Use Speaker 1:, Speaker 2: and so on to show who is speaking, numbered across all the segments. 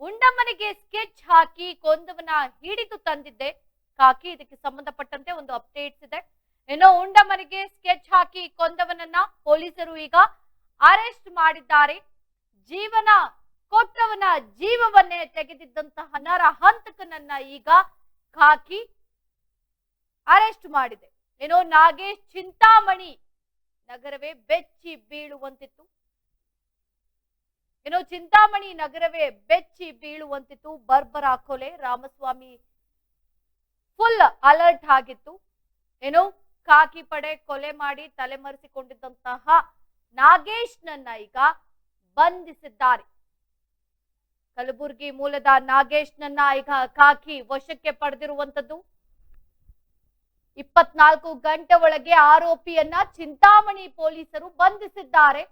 Speaker 1: ಉಂಡಮ್ಮನಿಗೆ sketch ಹಾಕಿ ಕೊಂದವನ ಹಿಡಿದು ತಂದಿದ್ದೆ. ಕಾಕಿ ಇದಕ್ಕೆ ಸಂಬಂಧಪಟ್ಟಂತೆ ಒಂದು ಅಪ್ಡೇಟ್ಸ್ ಇದೆ. ಏನೋ ಉಂಡಮ್ಮನಿಗೆ ಸ್ಕೆಚ್ ಹಾಕಿ ಕೊಂದವನನ್ನ ಪೊಲೀಸರು ಈಗ ಅರೆಸ್ಟ್ ಮಾಡಿದ್ದಾರೆ. ಜೀವನ ಕೊಟ್ಟವನ ಜೀವವನ್ನೇ ತೆಗೆದಿದ್ದಂತಹ ನರ ಹಂತಕನನ್ನ ಈಗ ಕಾಕಿ ಅರೆಸ್ಟ್ ಮಾಡಿದೆ. ಏನೋ ನಾಗೇಶ್ ಚಿಂತಾಮಣಿ ನಗರವೇ ಬೆಚ್ಚಿ ಬೀಳುವಂತಿತ್ತು. ಏನೋ ಚಿಂತಾಮಣಿ ನಗರವೇ ಬೆಚ್ಚಿ ಬೀಳುವಂತಿತ್ತು ಬರ್ಬರ ಕೊಲೆ. ರಾಮಸ್ವಾಮಿ ಫುಲ್ ಅಲರ್ಟ್ ಆಗಿತ್ತು. ಏನೋ ಕಾಕಿ ಪಡೆ ಕೊಲೆ ಮಾಡಿ ತಲೆಮರೆಸಿಕೊಂಡಿದ್ದಂತಹ ನಾಗೇಶ್ನನ್ನ ಈಗ ಬಂಧಿಸಿದ್ದಾರೆ. ಕಲಬುರಗಿ ಮೂಲದ ನಾಗೇಶ್ನನ್ನ ಈಗ ಕಾಕಿ ವಶಕ್ಕೆ ಪಡೆದಿರುವಂತದ್ದು. ಇಪ್ಪತ್ನಾಲ್ಕು ಗಂಟೆ ಒಳಗೆ ಆರೋಪಿಯನ್ನ ಚಿಂತಾಮಣಿ ಪೊಲೀಸರು ಬಂಧಿಸಿದ್ದಾರೆ.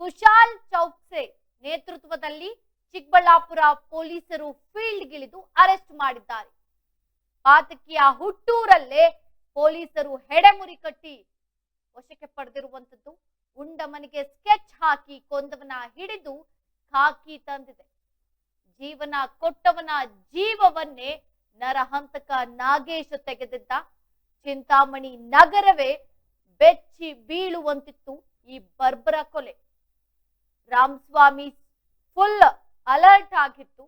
Speaker 1: ಕುಶಾಲ್ ಚೌಕ್ಸೆ ನೇತೃತ್ವದಲ್ಲಿ ಚಿಕ್ಕಬಳ್ಳಾಪುರ ಪೊಲೀಸರು ಫೀಲ್ಡ್ಗಿಳಿದು ಅರೆಸ್ಟ್ ಮಾಡಿದ್ದಾರೆ. ಪಾತಕಿಯ ಹುಟ್ಟೂರಲ್ಲೇ ಪೊಲೀಸರು ಹೆಡೆಮುರಿ ಕಟ್ಟಿ ವಶಕ್ಕೆ ಪಡೆದಿರುವಂತದ್ದು ಉಂಡಮನಿಗೆ ಸ್ಕೆಚ್ ಹಾಕಿ ಕೊಂದವನ ಹಿಡಿದು ಖಾಕಿ ತಂದಿದೆ. ಜೀವನ ಕೊಟ್ಟವನ ಜೀವವನ್ನೇ ನರಹಂತಕ ನಾಗೇಶ್ ತೆಗೆದಿದ್ದ. ಚಿಂತಾಮಣಿ ನಗರವೇ ಬೆಚ್ಚಿ ಬೀಳುವಂತಿತ್ತು ಈ ಬರ್ಬರ ಕೊಲೆ. ರಾಮಸ್ವಾಮಿ ಫುಲ್ ಅಲರ್ಟ್ ಆಗಿತ್ತು.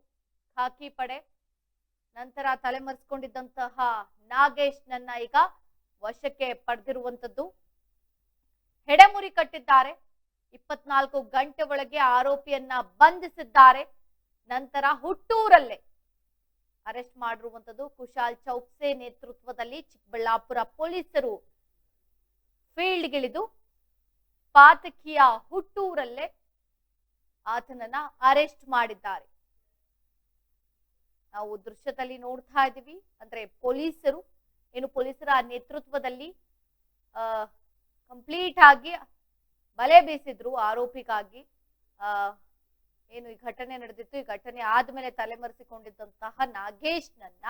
Speaker 1: ಖಾಕಿ ಪಡೆ. ನಂತರ ತಲೆಮರೆಸ್ಕೊಂಡಿದ್ದಂತಹ ನಾಗೇಶ್ ನನ್ನ ಈಗ ವಶಕ್ಕೆ ಪಡೆದಿರುವಂತದ್ದು ಹೆಡೆಮುರಿ ಕಟ್ಟಿದ್ದಾರೆ. ಇಪ್ಪತ್ನಾಲ್ಕು ಗಂಟೆ ಒಳಗೆ ಆರೋಪಿಯನ್ನ ಬಂಧಿಸಿದ್ದಾರೆ. ನಂತರ ಹುಟ್ಟೂರಲ್ಲೇ ಅರೆಸ್ಟ್ ಮಾಡಿರುವಂತದ್ದು ಕುಶಾಲ್ ಚೌಕ್ಸೆ ನೇತೃತ್ವದಲ್ಲಿ ಚಿಕ್ಕಬಳ್ಳಾಪುರ ಪೊಲೀಸರು ಫೀಲ್ಡ್ಗಿಳಿದು ಪಾತಕಿಯ ಹುಟ್ಟೂರಲ್ಲೇ ಆತನನ್ನ ಅರೆಸ್ಟ್ ಮಾಡಿದ್ದಾರೆ. ನಾವು ದೃಶ್ಯದಲ್ಲಿ ನೋಡ್ತಾ ಇದ್ದೀವಿ. ಅಂದ್ರೆ ಪೊಲೀಸರು, ಏನು ಪೊಲೀಸರ ನೇತೃತ್ವದಲ್ಲಿ ಕಂಪ್ಲೀಟ್ ಆಗಿ ಬಲೆ ಬೀಸಿದ್ರು ಆರೋಪಿಗಾಗಿ. ಆ, ಏನು ಈ ಘಟನೆ ನಡೆದಿತ್ತು. ಈ ಘಟನೆ ಆದ್ಮೇಲೆ ತಲೆಮರೆಸಿಕೊಂಡಿದ್ದಂತಹ ನಾಗೇಶ್ನನ್ನ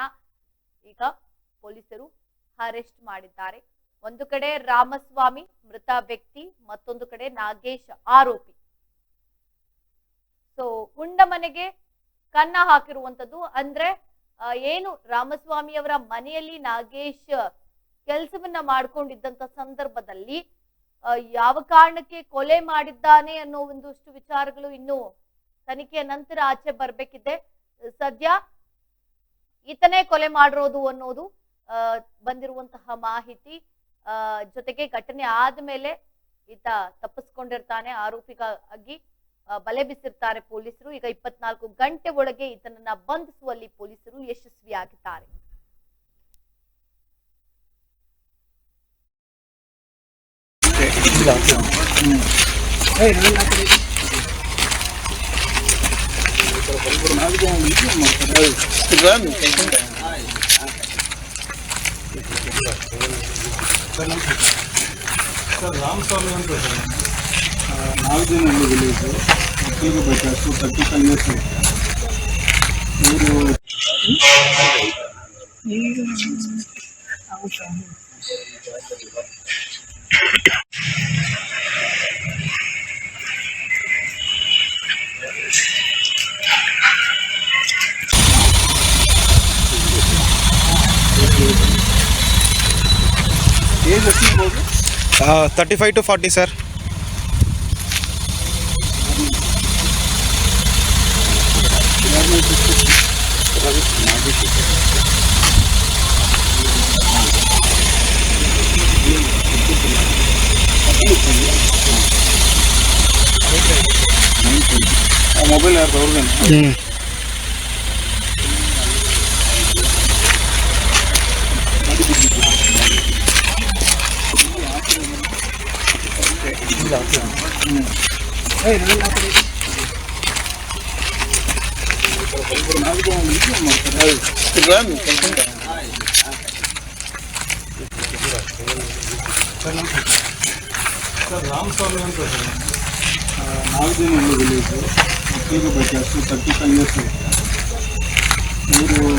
Speaker 1: ಈಗ ಪೊಲೀಸರು ಅರೆಸ್ಟ್ ಮಾಡಿದ್ದಾರೆ. ಒಂದು ಕಡೆ ರಾಮಸ್ವಾಮಿ ಮೃತ ವ್ಯಕ್ತಿ, ಮತ್ತೊಂದು ಕಡೆ ನಾಗೇಶ್ ಆರೋಪಿ. ಸೊ ಉಂಡ ಮನೆಗೆ ಕನ್ನ ಹಾಕಿರುವಂತದ್ದು ಅಂದ್ರೆ ಏನು ರಾಮಸ್ವಾಮಿ ಅವರ ಮನೆಯಲ್ಲಿ ನಾಗೇಶ್ ಕೆಲಸವನ್ನ ಮಾಡ್ಕೊಂಡಿದ್ದಂತ ಸಂದರ್ಭದಲ್ಲಿ ಯಾವ ಕಾರಣಕ್ಕೆ ಕೊಲೆ ಮಾಡಿದ್ದಾನೆ ಅನ್ನೋ ಒಂದಷ್ಟು ವಿಚಾರಗಳು ಇನ್ನು ತನಿಖೆಯ ನಂತರ ಆಚೆ ಬರ್ಬೇಕಿದೆ. ಸದ್ಯ ಈತನೇ ಕೊಲೆ ಮಾಡಿರೋದು ಅನ್ನೋದು ಬಂದಿರುವಂತಹ ಮಾಹಿತಿ ಜೊತೆಗೆ ಘಟನೆ ಆದ್ಮೇಲೆ ಈತ ತಪ್ಪಿಸ್ಕೊಂಡಿರ್ತಾನೆ ಆರೋಪಿಗಾಗಿ. ಬಲೆ ಬೀಸಿರ್ತಾರೆ ಪೊಲೀಸರು. ಈಗ ಇಪ್ಪತ್ನಾಲ್ಕು ಗಂಟೆ ಒಳಗೆ ಈತನನ್ನ ಬಂಧಿಸುವಲ್ಲಿ ಪೊಲೀಸರು ಯಶಸ್ವಿಯಾಗಿದ್ದಾರೆ.
Speaker 2: ಸರ್ ರಾಮಸ್ವಾಮಿ ಅಂತ ಸರ್ ನಾಲ್ಕೇನಹಳ್ಳಿ ವಿಲೇಜು ಮಕ್ಕಳಿಗೆ ಬೇಕಾಷ್ಟು ತರ್ಟಿ ಫೈವ್ ಇಯರ್ಸ್ ಇವರು age ಎಷ್ಟಿರ್ಬೋದು
Speaker 3: thirty five to forty sir
Speaker 2: ಯಾರ್ದು ಅವ್ರದ್ದೇನೆ
Speaker 3: ಹ್ಞೂ
Speaker 2: ಸರ್ ರಾಮಸ್ವಾಮಿ ಅಂತ ಸರ್ ನಾಲ್ಕೇನಹಳ್ಳಿ ವಿಲೇಜು ಮಕ್ಕಳಿಗೆ ಬೇಕಾಷ್ಟು ತರ್ಟಿ ಫೈವ್ ಇಯರ್ಸ್ ಇವರು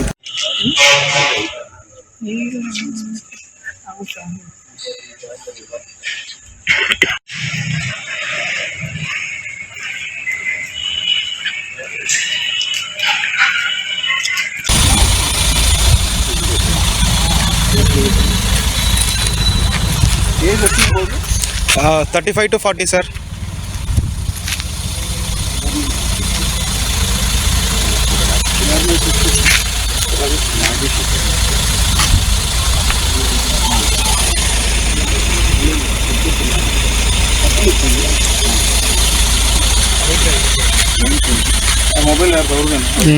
Speaker 2: ಏಜ್ ಎಷ್ಟಿರ್ಬೋದು
Speaker 3: ತರ್ಟಿ ಫೈವ್ ಟು
Speaker 2: ಮೊಬೈಲ್ ಯಾರ್ದು ಅವ್ರದ್ದೇನು
Speaker 3: ಹ್ಞೂ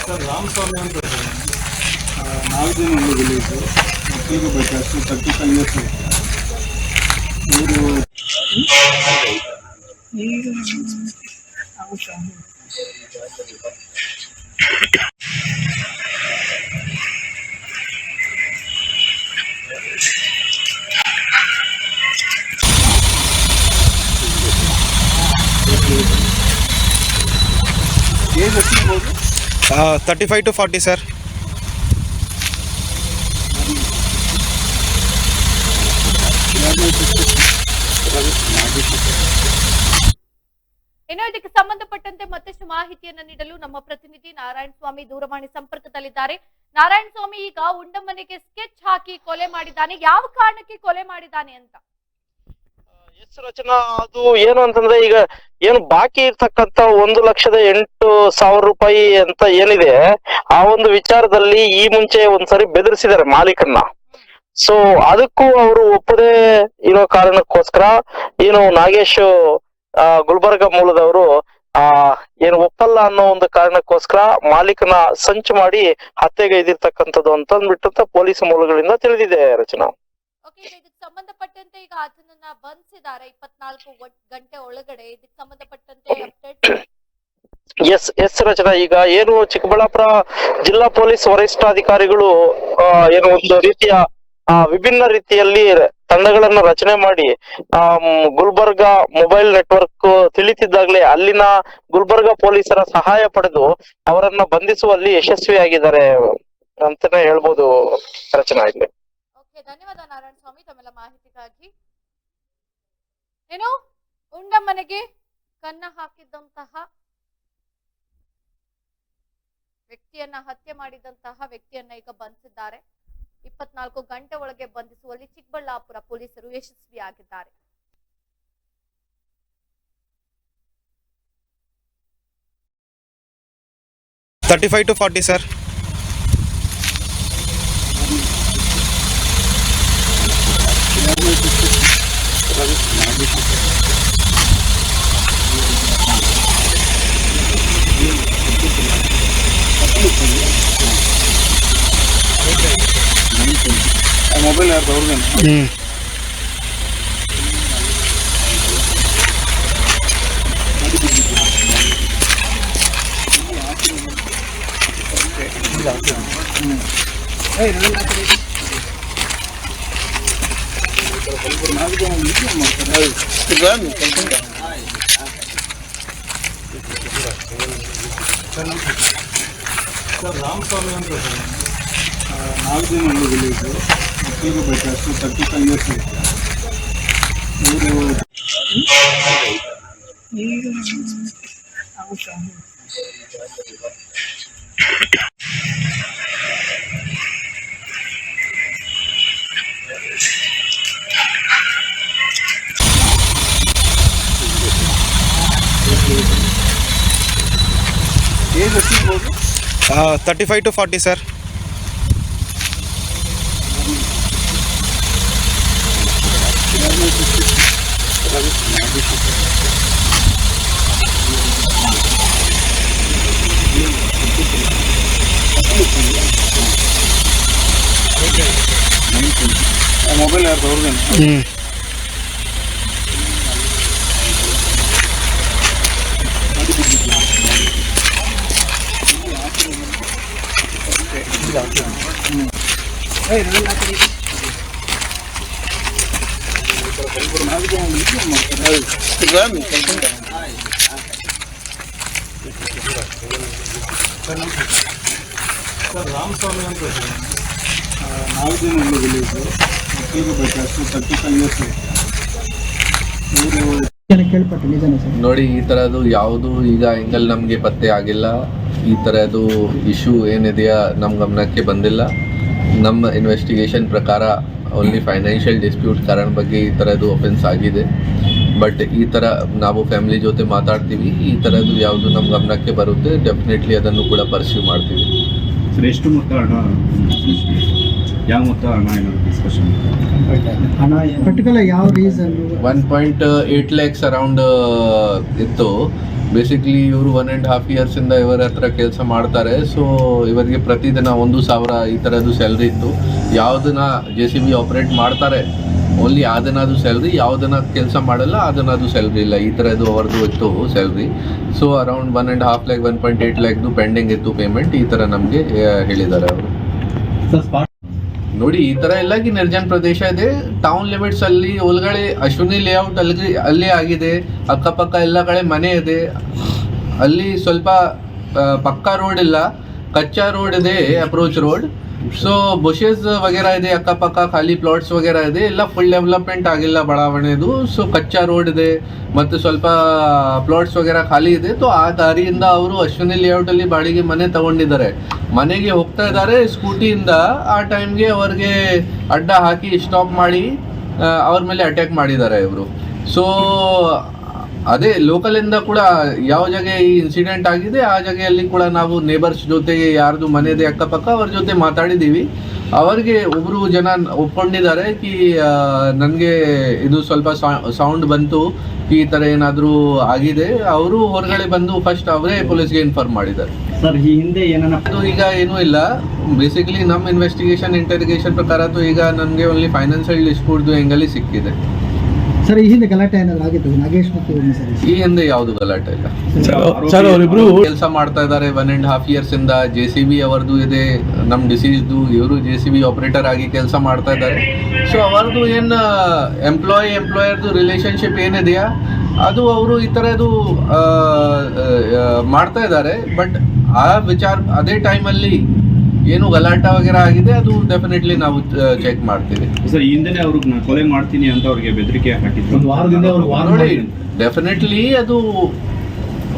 Speaker 2: ಸರ್ ರಾಮಸ್ವಾಮಿ ಅಂತ ಸರ್ ನಾಲ್ಕು ವಿಲೇಜು ಮಕ್ಕಳಿಗೆ ಬೇಕು ಅಷ್ಟು ತರ್ಟಿ ಫೈವ್ ಇಯರ್ಸ್ ಇವರು ಎಷ್ಟಿರ್ಬೋದು
Speaker 3: thirty five to forty sir
Speaker 1: ಇನ್ನು ಇದಕ್ಕೆ ಸಂಬಂಧಪಟ್ಟಂತೆ ಮತ್ತಷ್ಟು ಮಾಹಿತಿಯನ್ನು ನೀಡಲು ನಮ್ಮ ಪ್ರತಿನಿಧಿ ನಾರಾಯಣ ಸ್ವಾಮಿ ದೂರವಾಣಿ ಸಂಪರ್ಕದಲ್ಲಿದ್ದಾರೆ. ನಾರಾಯಣ ಸ್ವಾಮಿ ಈಗ ಉಂಡಮ್ಮನಿಗೆ ಸ್ಕೆಚ್ ಹಾಕಿ ಕೊಲೆ ಮಾಡಿದ್ದಾನೆ. ಯಾವ ಕಾರಣಕ್ಕೆ ಕೊಲೆ ಮಾಡಿದ್ದಾನೆ ಅಂತ?
Speaker 4: ರಚನಾ ಅದು ಏನು ಅಂತಂದ್ರೆ ಈಗ ಏನು ಬಾಕಿ ಇರ್ತಕ್ಕಂತ ಒಂದು ಲಕ್ಷದ ಎಂಟು ಸಾವಿರ ರೂಪಾಯಿ ಅಂತ ಏನಿದೆ ಆ ಒಂದು ವಿಚಾರದಲ್ಲಿ ಈ ಮುಂಚೆ ಒಂದ್ಸರಿ ಬೆದರಿಸಿದ್ದಾರೆ ಮಾಲೀಕನ್ನ. ಸೊ ಅದಕ್ಕೂ ಅವರು ಒಪ್ಪದೆ ಇರೋ ಕಾರಣಕ್ಕೋಸ್ಕರ ಏನು ನಾಗೇಶ್ ಆ, ಗುಲ್ಬರ್ಗ ಮೂಲದವರು ಆ ಏನು ಒಪ್ಪಲ್ಲ ಅನ್ನೋ ಒಂದು ಕಾರಣಕ್ಕೋಸ್ಕರ ಮಾಲೀಕನ ಸಂಚು ಮಾಡಿ ಹತ್ಯೆಗೈದಿರ್ತಕ್ಕಂಥದ್ದು ಅಂತ ಅಂದ್ಬಿಟ್ಟು ಪೊಲೀಸ್ ಮೂಲಗಳಿಂದ ತಿಳಿದಿದೆ ರಚನಾ.
Speaker 1: ಸಂಬಂಧಪಟ್ಟಂತೆ ಈಗ ಆತನನ್ನ ಬಂಧಿಸಿದ್ದಾರೆ ಇಪ್ಪತ್ನಾಲ್ಕು ಗಂಟೆ ಒಳಗಡೆ. ಇದಕ್ಕೆ ಸಂಬಂಧಪಟ್ಟಂತೆ ಅಪ್ಡೇಟ್
Speaker 4: ಎಸ್ ಎಸ್ ರಚನಾ ಈಗ ಏನು ಚಿಕ್ಕಬಳ್ಳಾಪುರ ಜಿಲ್ಲಾ ಪೊಲೀಸ್ ವರಿಷ್ಠಾಧಿಕಾರಿಗಳು ಏನು ಒಂದು ರೀತಿಯ ಆ, ವಿಭಿನ್ನ ರೀತಿಯಲ್ಲಿ ತಂಡಗಳನ್ನ ರಚನೆ ಮಾಡಿ ಆ ಗುಲ್ಬರ್ಗ ಮೊಬೈಲ್ ನೆಟ್ವರ್ಕ್ ತಿಳಿತಿದ್ದಾಗಲೇ ಅಲ್ಲಿನ ಗುಲ್ಬರ್ಗ ಪೊಲೀಸರ ಸಹಾಯ ಪಡೆದು ಅವರನ್ನ ಬಂಧಿಸುವಲ್ಲಿ ಯಶಸ್ವಿಯಾಗಿದ್ದಾರೆ ಅಂತಾನೆ ಹೇಳ್ಬೋದು ರಚನಾ ಇಲ್ಲಿ.
Speaker 1: ಧನ್ಯವಾದ ನಾರಾಯಣ ಸ್ವಾಮಿ ತಮ್ಮೆಲ್ಲ ಮಾಹಿತಿಗಾಗಿ. ಏನು ಉಂಡಮ್ಮನೆಗೆ ಕನ್ನ ಹಾಕಿದ್ದಂತಹ ವ್ಯಕ್ತಿಯನ್ನ ಹತ್ಯೆ ಮಾಡಿದಂತಹ ವ್ಯಕ್ತಿಯನ್ನ ಈಗ ಬಂಧಿಸಿದ್ದಾರೆ. ಇಪ್ಪತ್ನಾಲ್ಕು ಗಂಟೆ ಒಳಗೆ ಬಂಧಿಸುವಲ್ಲಿ ಚಿಕ್ಕಬಳ್ಳಾಪುರ ಪೊಲೀಸರು ಯಶಸ್ವಿಯಾಗಿದ್ದಾರೆ.
Speaker 3: Thirty five to forty sir
Speaker 2: mobile ಯಾರ್ದು ಅವ್ರದ್ದೇನು
Speaker 3: ಹ್ಞೂ
Speaker 2: ಸರ್ ರಾಮಸ್ವಾಮಿ ಅಂತ ಸರ್ ನಾಲ್ಕು ಜನ ವಿಲೇಜು ಮಕ್ಕಳಿಗೆ ಬೇಕು ಅಷ್ಟು ತರ್ಟಿ ಫೈವ್ ಇಯರ್ಸ್ ಇವರು age ಎಷ್ಟಿರ್ಬೋದು
Speaker 3: thirty five to forty sir
Speaker 2: mobile ಯಾರ್ದು ಅವ್ರದ್ದೇನು
Speaker 3: ಹ್ಞೂ
Speaker 2: ಏ ಇಬ್ಬರು ನಾಲ್ಕು ಜನ ಮಾಡ್ತಾರೆ ಸರ್ ರಾಮಸ್ವಾಮಿ ಅಂತ ಸರ್ ನಾಲ್ಕು ಜನ ಇಲ್ಲಿ
Speaker 5: ನೋಡಿ, ಈ ಥರದ್ದು ಯಾವುದು ಈಗ ಎಂಗಲ್ ನಮಗೆ ಪತ್ತೆ ಆಗಿಲ್ಲ. ಈ ಥರದ್ದು ಇಶ್ಯೂ ಏನಿದೆಯಾ ನಮ್ಮ ಗಮನಕ್ಕೆ ಬಂದಿಲ್ಲ. ನಮ್ಮ ಇನ್ವೆಸ್ಟಿಗೇಷನ್ ಪ್ರಕಾರ ಓನ್ಲಿ ಫೈನಾನ್ಷಿಯಲ್ ಡಿಸ್ಪ್ಯೂಟ್ ಕಾರಣ ಬಗ್ಗೆ ಈ ಥರದ್ದು ಒಫೆನ್ಸ್ ಆಗಿದೆ. ಬಟ್ ಈ ಥರ ನಾವು ಫ್ಯಾಮಿಲಿ ಜೊತೆ ಮಾತಾಡ್ತೀವಿ. ಈ ಥರದ್ದು ಯಾವುದು ನಮ್ಮ ಗಮನಕ್ಕೆ ಬರುತ್ತೆ. ಡೆಫಿನೆಟ್ಲಿ ಅದನ್ನು ಕೂಡ ಪರ್ಸ್ಯೂ ಮಾಡ್ತೀವಿ.
Speaker 6: ಎಷ್ಟು ಮೊತ್ತ ಯಾವ ಮೊತ್ತ ಹಣ ಏನಾದ್ರು ಡಿಸ್ಕಷನ್
Speaker 7: ಹಣ ಪರ್ಟಿಕ್ಯುಲರ್ ಯಾವ reason
Speaker 5: one point eight lakhs around ಇತ್ತು. ಬೇಸಿಕ್ಲಿ ಇವರು ಒನ್ ಆ್ಯಂಡ್ ಹಾಫ್ ಇಯರ್ಸಿಂದ ಇವರ ಹತ್ರ ಕೆಲಸ ಮಾಡ್ತಾರೆ. ಸೊ ಇವರಿಗೆ ಪ್ರತಿದಿನ ಒಂದು ಸಾವಿರ ಈ ಥರದ್ದು ಸ್ಯಾಲ್ರಿ ಇತ್ತು. ಯಾವುದನ್ನ ಜೆ ಸಿ ಬಿ ಆಪ್ರೇಟ್ ಮಾಡ್ತಾರೆ ಓನ್ಲಿ ಅದನ್ನದು ಸ್ಯಾಲ್ರಿ ಯಾವುದನ್ನ ಕೆಲಸ ಮಾಡಲ್ಲ ಅದನ್ನದು ಸ್ಯಾಲ್ರಿ ಇಲ್ಲ. ಈ ಥರದ್ದು ಅವ್ರದ್ದು ಇತ್ತು salary so around one and half lakh one point eight ಲ್ಯಾಕ್ದು pending ಇತ್ತು ಪೇಮೆಂಟ್ ಈ ಥರ ನಮಗೆ ಹೇಳಿದ್ದಾರೆ ಅವರು. ನೋಡಿ, ಈ ತರ ಎಲ್ಲ ನಿರ್ಜನ ಪ್ರದೇಶ ಇದೆ. ಟೌನ್ ಲಿಮಿಟ್ಸ್ ಅಲ್ಲಿ, ಒಳಗಡೆ ಅಶ್ವಿನಿ ಲೇಔಟ್ ಅಲ್ಲಿ ಅಲ್ಲಿ ಆಗಿದೆ. ಅಕ್ಕಪಕ್ಕ ಎಲ್ಲ ಕಡೆ ಮನೆ ಇದೆ. ಅಲ್ಲಿ ಸ್ವಲ್ಪ ಪಕ್ಕಾ ರೋಡ್ ಇಲ್ಲ. ಕಚ್ಚಾ ರೋಡ್ ಇದೆ ಅಪ್ರೋಚ್ ರೋಡ್ ಸೊ ಬುಷಸ್ ವಗೇರಾ ಇದೆ, ಅಕ್ಕಪಕ್ಕ ಖಾಲಿ ಪ್ಲಾಟ್ಸ್ ವಗೇರಾ ಇದೆ, ಎಲ್ಲ ಫುಲ್ ಡೆವಲಪ್ಮೆಂಟ್ ಆಗಿಲ್ಲ ಬಡಾವಣೆದು. ಸೊ ಕಚ್ಚಾ ರೋಡ್ ಇದೆ. ಮತ್ತು ಸ್ವಲ್ಪ ಪ್ಲಾಟ್ಸ್ ವಗೇರಾ ಖಾಲಿ ಇದೆ. ಸೊ ಆ ದಾರಿಯಿಂದ ಅವರು ಅಶ್ವಿನಿ ಲೇಔಟ್ ಅಲ್ಲಿ ಬಾಡಿಗೆ ಮನೆ ತಗೊಂಡಿದ್ದಾರೆ. ಮನೆಗೆ ಹೋಗ್ತಾ ಇದ್ದಾರೆ ಸ್ಕೂಟಿಯಿಂದ ಆ ಟೈಮ್ಗೆ ಅವ್ರಿಗೆ ಅಡ್ಡ ಹಾಕಿ ಸ್ಟಾಪ್ ಮಾಡಿ ಅವ್ರ ಮೇಲೆ ಅಟ್ಯಾಕ್ ಮಾಡಿದ್ದಾರೆ ಇವರು. ಸೊ ಅದೇ ಲೋಕಲ್ ಇಂದ ಕೂಡ ಯಾವ ಜಾಗ ಈ ಇನ್ಸಿಡೆಂಟ್ ಆಗಿದೆ ಆ ಜಾಗೆಯಲ್ಲಿ ಕೂಡ ನಾವು ನೇಬರ್ಸ್ ಜೊತೆಗೆ ಯಾರ್ದು ಮನೆ ಇದೆ ಅಕ್ಕಪಕ್ಕ ಅವ್ರ ಜೊತೆ ಮಾತಾಡಿದ್ದೀವಿ. ಅವರಿಗೆ ಒಬ್ರು ಜನ ಒಪ್ಕೊಂಡಿದ್ದಾರೆ ಕಿ ನನಗೆ ಇದು ಸ್ವಲ್ಪ ಸೌಂಡ್ ಬಂತು ಈ ತರ ಏನಾದರೂ ಆಗಿದೆ. ಅವರು ಹೊರಗಡೆ ಬಂದು ಫಸ್ಟ್ ಅವರೇ ಪೊಲೀಸ್ಗೆ ಇನ್ಫಾರ್ಮ್ ಮಾಡಿದ್ದಾರೆ.
Speaker 6: ಸರ್ ಈ ಹಿಂದೆ ಏನನ್ನ
Speaker 5: ಅದು ಈಗ ಏನೂ ಇಲ್ಲ. ಬೇಸಿಕಲಿ ನಮ್ಮ ಇನ್ವೆಸ್ಟಿಗೇಷನ್ ಇಂಟರ್ಗೇಷನ್ ಪ್ರಕಾರ ಈಗ ನನಗೆ ಓನ್ಲಿ ಫೈನಾನ್ಷಿಯಲ್ ಡಿಸ್ಪ್ಯೂಟ್ದು ಹೆಂಗಲ್ಲಿ ಸಿಕ್ಕಿದೆ.
Speaker 7: ಸರ್ ಈ ಹಿಂದೆ ಗಲಾಟೆ ಏನಾದ್ರು ಆಗಿತ್ತು? ನಾಗೇಶ್ ಮತ್ತು ಉಮಾ ಸರ್.
Speaker 5: ಈ ಹಿಂದೆ ಯಾವುದು ಗಲಾಟೆ ಇಲ್ಲ.
Speaker 6: ಸರ್ ಅವರಿಬ್ರು
Speaker 5: ಕೆಲಸ ಮಾಡ್ತಾ ಇದ್ದಾರೆ ಒನ್ ಅಂಡ್ ಹಾಫ್ ಇಯರ್ಸ್ ಇಂದ ಜೆ ಸಿ ಬಿ ಅವರದು ಇದೆ ನಮ್ಮ ಡಿಸೀಸ್ದು ಇವರು ಜೆ ಸಿ ಬಿ ಆಪರೇಟರ್ ಆಗಿ ಕೆಲಸ ಮಾಡ್ತಾ ಇದ್ದಾರೆ ಸೊ ಅವರದು ಏನು ಎಂಪ್ಲಾಯಿ ಎಂಪ್ಲಾಯರ್ದು ರಿಲೇಶನ್ಶಿಪ್ ಏನಿದೆಯಾ? ಅದು ಅವರು ಈ ಥರದ್ದು ಮಾಡ್ತಾ ಇದ್ದಾರೆ ಬಟ್ ಆ ವಿಚಾರ ಅದೇ ಟೈಮಲ್ಲಿ ಏನು ಗಲಾಟೆ ವಗೇರ ಆಗಿದೆ ಅದು ಡೆಫಿನೆಟ್ಲಿ ನಾವು ಚೆಕ್ ಮಾಡ್ತೀವಿ.
Speaker 6: ಸರ್ ಹಿಂದೆ ಹಿಂದೆನೆ ಅವ್ರಿಗೆ ನಾನು ಕೊಲೆ ಮಾಡ್ತೀನಿ ಅಂತ ಅವ್ರಿಗೆ ಬೆದರಿಕೆ ಹಾಕಿದ್ರು.
Speaker 2: ಒಂದು ವಾರದಿಂದ ಅವ್ರಿಗೆ ವಾರ
Speaker 5: ನೋಡಿ ಡೆಫಿನೆಟ್ಲಿ ಅದು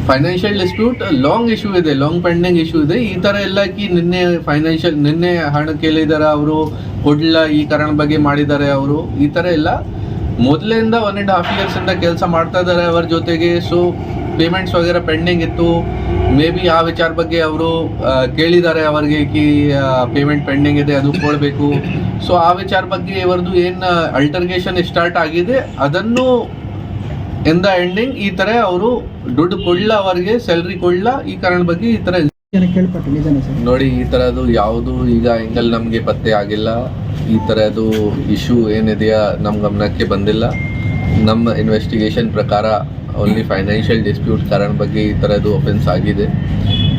Speaker 5: ಫೈನಾನ್ಷಿಯಲ್ ಡಿಸ್ಪ್ಯೂಟ್ ಲಾಂಗ್ ಇಶ್ಯೂ ಇದೆ ಲಾಂಗ್ ಪೆಂಡಿಂಗ್ ಇಶ್ಯೂ ಇದೆ. ಈ ತರ ಎಲ್ಲ ಕಿ ನಿನ್ನೆ ಫೈನಾನ್ಷಿಯಲ್ ನಿನ್ನೆ ಹಣ ಕೇಳಿದಾರೆ ಅವರು ಕೊಡ್ಲಿಲ್ಲ ಈ ಕಾರಣ ಬಗ್ಗೆ ಮಾಡಿದ್ದಾರೆ ಅವರು ಈ ತರ ಎಲ್ಲ ಮೊದಲಿಂದ ಒನ್ ಆ್ಯಂಡ್ ಹಾಫ್ ಇಯರ್ಸ್ ಇಂದ ಕೆಲಸ ಮಾಡ್ತಾ ಇದ್ದಾರೆ ಅವರ ಜೊತೆಗೆ. ಸೊ ಪೇಮೆಂಟ್ಸ್ ವಗೇರ ಪೆಂಡಿಂಗ್ ಇತ್ತು. ಮೇ ಬಿ ಆ ವಿಚಾರ ಬಗ್ಗೆ ಅವರು ಕೇಳಿದ್ದಾರೆ ಅವರಿಗೆ ಕಿ ಪೇಮೆಂಟ್ ಪೆಂಡಿಂಗ್ ಇದೆ ಅದು ಕೊಡಬೇಕು. ಸೊ ಆ ವಿಚಾರ ಬಗ್ಗೆ ಇವರದು ಏನು ಅಲ್ಟರ್ಗೇಷನ್ ಸ್ಟಾರ್ಟ್ ಆಗಿದೆ ಅದನ್ನು ಎಂದ ಎಂಡಿಂಗ್ ಈ ಥರ ಅವರು ದುಡ್ಡು ಕೊಡಲ್ಲ ಅವರಿಗೆ ಸ್ಯಾಲ್ರಿ ಕೊಡಲ್ಲ ಈ ಕಾರಣ ಬಗ್ಗೆ ಈ
Speaker 7: ಥರ
Speaker 5: ನೋಡಿ ಈ ಥರದ್ದು ಯಾವುದು ಈಗ ಎಂಗಲ್ ನಮಗೆ ಪತ್ತೆ ಆಗಿಲ್ಲ. ಈ ಥರದ್ದು ಇಶ್ಯೂ ಏನಿದೆಯಾ ನಮ್ಮ ಗಮನಕ್ಕೆ ಬಂದಿಲ್ಲ. ನಮ್ಮ ಇನ್ವೆಸ್ಟಿಗೇಷನ್ ಪ್ರಕಾರ ಓನ್ಲಿ ಫೈನಾನ್ಷಿಯಲ್ ಡಿಸ್ಪ್ಯೂಟ್ ಕಾರಣ ಬಗ್ಗೆ ಈ ಥರದ್ದು ಒಫೆನ್ಸ್ ಆಗಿದೆ.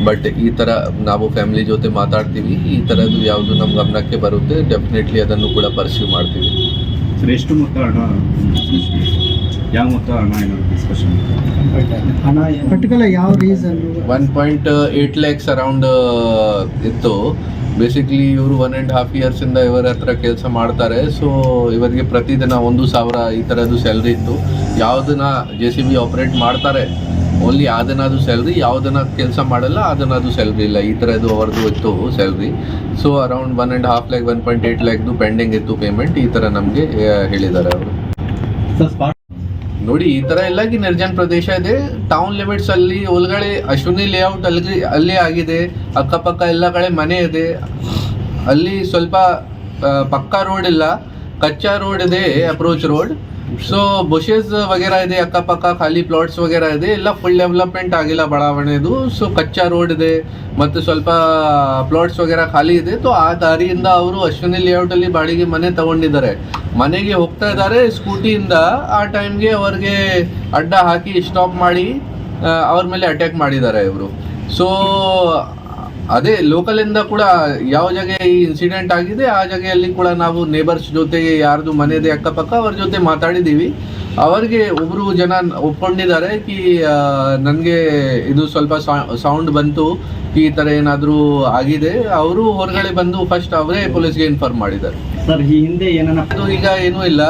Speaker 5: ಬಟ್ ಈ ಥರ ನಾವು ಫ್ಯಾಮಿಲಿ ಜೊತೆ ಮಾತಾಡ್ತೀವಿ ಈ ಥರದ್ದು ಯಾವುದು ನಮ್ಮ ಗಮನಕ್ಕೆ ಬರುತ್ತೆ ಡೆಫಿನೆಟ್ಲಿ ಅದನ್ನು ಕೂಡ ಪರ್ಸ್ಯೂ ಮಾಡ್ತೀವಿ.
Speaker 6: ಸರ್ ಎಷ್ಟು ಮೊತ್ತ ಹಣ ಯಾವ ಮೊತ್ತ ಹಣ ಏನಾದ್ರು ಡಿಸ್ಕಷನ್
Speaker 7: ಹಣ ಪರ್ಟಿಕ್ಯುಲರ್ ಯಾವ reason
Speaker 5: one point eight lakhs around ಇತ್ತು. ಬೇಸಿಕ್ಲಿ ಇವರು ಒನ್ ಆ್ಯಂಡ್ ಹಾಫ್ ಇಯರ್ಸಿಂದ ಇವರ ಹತ್ರ ಕೆಲಸ ಮಾಡ್ತಾರೆ. ಸೊ ಇವರಿಗೆ ಪ್ರತಿದಿನ ಒಂದು ಸಾವಿರ ಈ ಥರದ್ದು ಸ್ಯಾಲ್ರಿ ಇತ್ತು. ಯಾವುದನ್ನ ಜೆ ಸಿ ಬಿ ಆಪ್ರೇಟ್ ಮಾಡ್ತಾರೆ ಓನ್ಲಿ ಅದನ್ನದು ಸ್ಯಾಲ್ರಿ ಯಾವುದನ್ನ ಕೆಲಸ ಮಾಡಲ್ಲ ಅದನ್ನದು ಸ್ಯಾಲ್ರಿ ಇಲ್ಲ. ಈ ಥರದ್ದು ಅವ್ರದ್ದು ಇತ್ತು salary so around one and half lakh one point eight ಲ್ಯಾಕ್ದು pending ಇತ್ತು ಪೇಮೆಂಟ್ ಈ ಥರ ನಮಗೆ ಹೇಳಿದ್ದಾರೆ ಅವರು. ನೋಡಿ, ಈ ತರ ಎಲ್ಲ ಕಿ ನಿರ್ಜನ ಪ್ರದೇಶ ಇದೆ. ಟೌನ್ ಲಿಮಿಟ್ಸ್ ಅಲ್ಲಿ ಒಳಗಡೆ ಅಶ್ವಿನಿ ಲೇಔಟ್ ಅಲ್ಲಿ ಅಲ್ಲಿ ಆಗಿದೆ. ಅಕ್ಕಪಕ್ಕ ಎಲ್ಲ ಕಡೆ ಮನೆ ಇದೆ. ಅಲ್ಲಿ ಸ್ವಲ್ಪ ಪಕ್ಕಾ ರೋಡ್ ಇಲ್ಲ. ಕಚ್ಚಾ ರೋಡ್ ಇದೆ ಅಪ್ರೋಚ್ ರೋಡ್ ಸೊ ಬಶಸ್ ವಗೇರಾ ಇದೆ, ಅಕ್ಕಪಕ್ಕ ಖಾಲಿ ಪ್ಲಾಟ್ಸ್ ವಗೇರಾ ಇದೆ, ಎಲ್ಲ ಫುಲ್ ಡೆವಲಪ್ಮೆಂಟ್ ಆಗಿಲ್ಲ ಬಡಾವಣೆದು. ಸೊ ಕಚ್ಚಾ ರೋಡ್ ಇದೆ, ಮತ್ತು ಸ್ವಲ್ಪ ಪ್ಲಾಟ್ಸ್ ವಗೇರಾ ಖಾಲಿ ಇದೆ. ಸೊ ಆ ದಾರಿಯಿಂದ ಅವರು ಅಶ್ವಿನಿ ಲೇಔಟ್ ಅಲ್ಲಿ ಬಾಡಿಗೆ ಮನೆ ತಗೊಂಡಿದ್ದಾರೆ. ಮನೆಗೆ ಹೋಗ್ತಾ ಇದ್ದಾರೆ ಸ್ಕೂಟಿಯಿಂದ ಆ ಟೈಮ್ಗೆ ಅವ್ರಿಗೆ ಅಡ್ಡ ಹಾಕಿ ಸ್ಟಾಪ್ ಮಾಡಿ ಅವ್ರ ಮೇಲೆ ಅಟ್ಯಾಕ್ ಮಾಡಿದ್ದಾರೆ ಇವರು. ಸೊ ಅದೇ ಲೋಕಲ್ ಇಂದ ಕೂಡ ಯಾವ ಜಾಗ ಈ ಇನ್ಸಿಡೆಂಟ್ ಆಗಿದೆ ಆ ಜಾಗೆಯಲ್ಲಿ ಕೂಡ ನಾವು ನೇಬರ್ಸ್ ಜೊತೆಗೆ ಯಾರ್ದು ಮನೆದೆ ಅಕ್ಕಪಕ್ಕ ಅವ್ರ ಜೊತೆ ಮಾತಾಡಿದೀವಿ ಅವರಿಗೆ ಒಬ್ರು ಜನ ಒಪ್ಕೊಂಡಿದ್ದಾರೆ ಕಿ ನನಗೆ ಇದು ಸ್ವಲ್ಪ ಸೌಂಡ್ ಬಂತು ಈ ತರ ಏನಾದರೂ ಆಗಿದೆ. ಅವರು ಹೊರಗಡೆ ಬಂದು ಫಸ್ಟ್ ಅವರೇ ಪೊಲೀಸ್ಗೆ ಇನ್ಫಾರ್ಮ್ ಮಾಡಿದ್ದಾರೆ.
Speaker 6: ಸರ್ ಈ ಹಿಂದೆ ಏನನ್ನ
Speaker 5: ಈಗ ಏನೂ ಇಲ್ಲ.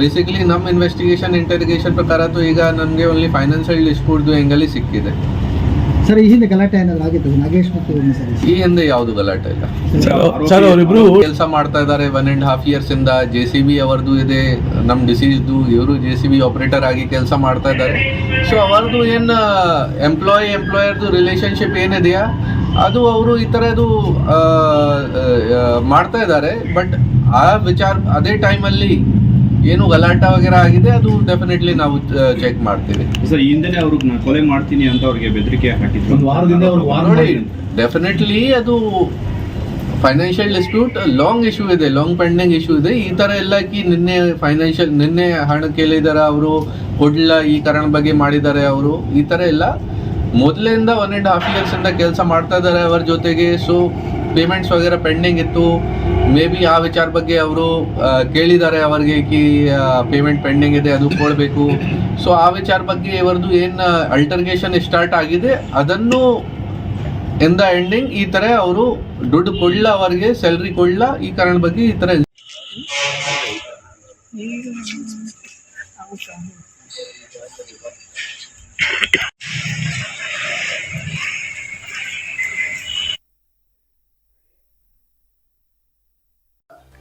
Speaker 5: ಬೇಸಿಕಲಿ ನಮ್ಮ ಇನ್ವೆಸ್ಟಿಗೇಷನ್ ಇಂಟರ್ಗೇಷನ್ ಪ್ರಕಾರ ಈಗ ನನಗೆ ಓನ್ಲಿ ಫೈನಾನ್ಷಿಯಲ್ ಡಿಸ್ಪ್ಯೂಟ್ದು ಹೆಂಗಲ್ಲಿ ಸಿಕ್ಕಿದೆ.
Speaker 7: ಸರ್ ಈ ಹಿಂದೆ ಗಲಾಟೆ ಏನಾದ್ರು ಆಗಿತ್ತು ನಾಗೇಶ್ ಮತ್ತು
Speaker 5: ಈ ಹಿಂದೆ ಯಾವುದು ಗಲಾಟೆ ಇಲ್ಲ.
Speaker 6: ಸರ್ ಅವರಿಬ್ರು
Speaker 5: ಕೆಲಸ ಮಾಡ್ತಾ ಇದ್ದಾರೆ ಒನ್ ಅಂಡ್ ಹಾಫ್ ಇಯರ್ಸ್ ಇಂದ ಜೆ ಸಿ ಬಿ ಅವರದು ಇದೆ ನಮ್ಮ ಡಿಸೀಸ್ದು ಇವರು ಜೆ ಸಿ ಬಿ ಆಪರೇಟರ್ ಆಗಿ ಕೆಲಸ ಮಾಡ್ತಾ ಇದ್ದಾರೆ. ಸೊ ಅವರದು ಏನು ಎಂಪ್ಲಾಯ್ ಎಂಪ್ಲಾಯರ್ದು ರಿಲೇಶನ್ಶಿಪ್ ಏನಿದೆಯಾ? ಅದು ಅವರು ಈ ಥರದ್ದು ಮಾಡ್ತಾ ಇದ್ದಾರೆ ಬಟ್ ಆ ವಿಚಾರ ಅದೇ ಟೈಮಲ್ಲಿ ಏನು ಗಲಾಟ ವಗೇರ ಆಗಿದೆ ಅದು ಡೆಫಿನೆಟ್ಲಿ ನಾವು ಚೆಕ್ ಮಾಡ್ತೀವಿ.
Speaker 6: ಸರ್ ಈ ಹಿಂದೆ ಅವ್ರಿಗೆ ನಾನು ಕೊಲೆ ಮಾಡ್ತೀನಿ ಅಂತ ಅವ್ರಿಗೆ ಬೆದರಿಕೆ ಹಾಕಿದ್ರು.
Speaker 8: ಒಂದು ವಾರದಿಂದ ಅವರು ವಾರ
Speaker 5: ನೋಡಿ ಡೆಫಿನೆಟ್ಲಿ ಅದು ಫೈನಾನ್ಷಿಯಲ್ ಡಿಸ್ಪ್ಯೂಟ್ ಲಾಂಗ್ ಇಶ್ಯೂ ಇದೆ ಲಾಂಗ್ ಪೆಂಡಿಂಗ್ ಇಶ್ಯೂ ಇದೆ. ಈ ಥರ ಎಲ್ಲ ಕಿ ನಿನ್ನೆ ಫೈನಾನ್ಷಿಯಲ್ ನಿನ್ನೆ ಹಣ ಕೇಳಿದಾರೆ ಅವರು ಕೊಡ್ಲ ಈ ಕಾರಣ ಬಗ್ಗೆ ಮಾಡಿದ್ದಾರೆ ಅವರು. ಈ ಥರ ಎಲ್ಲ ಮೊದಲಿಂದ ಒನ್ ಆ್ಯಂಡ್ ಹಾಫ್ ಇಯರ್ಸ್ ಇಂದ ಕೆಲಸ ಮಾಡ್ತಾ ಇದ್ದಾರೆ ಅವರ ಜೊತೆಗೆ. ಸೊ ಪೇಮೆಂಟ್ಸ್ ವಗೇರ ಪೆಂಡಿಂಗ್ ಇತ್ತು. ಮೇ ಬಿ ಆ ವಿಚಾರ ಬಗ್ಗೆ ಅವರು ಕೇಳಿದ್ದಾರೆ ಅವರಿಗೆ ಕಿ ಪೇಮೆಂಟ್ ಪೆಂಡಿಂಗ್ ಇದೆ, ಅದು ಕೊಡಬೇಕು. ಸೊ ಆ ವಿಚಾರ ಬಗ್ಗೆ ಇವರದು ಏನು ಅಲ್ಟರ್ಗೇಷನ್ ಸ್ಟಾರ್ಟ್ ಆಗಿದೆ, ಅದನ್ನು ಇನ್ ದ ಎಂಡಿಂಗ್ ಈ ಥರ ಅವರು ದುಡ್ಡು ಕೊಡಲ ಅವರಿಗೆ ಸ್ಯಾಲ್ರಿ ಕೊಡಲ ಈ ಕಾರಣ ಬಗ್ಗೆ ಈ ತರ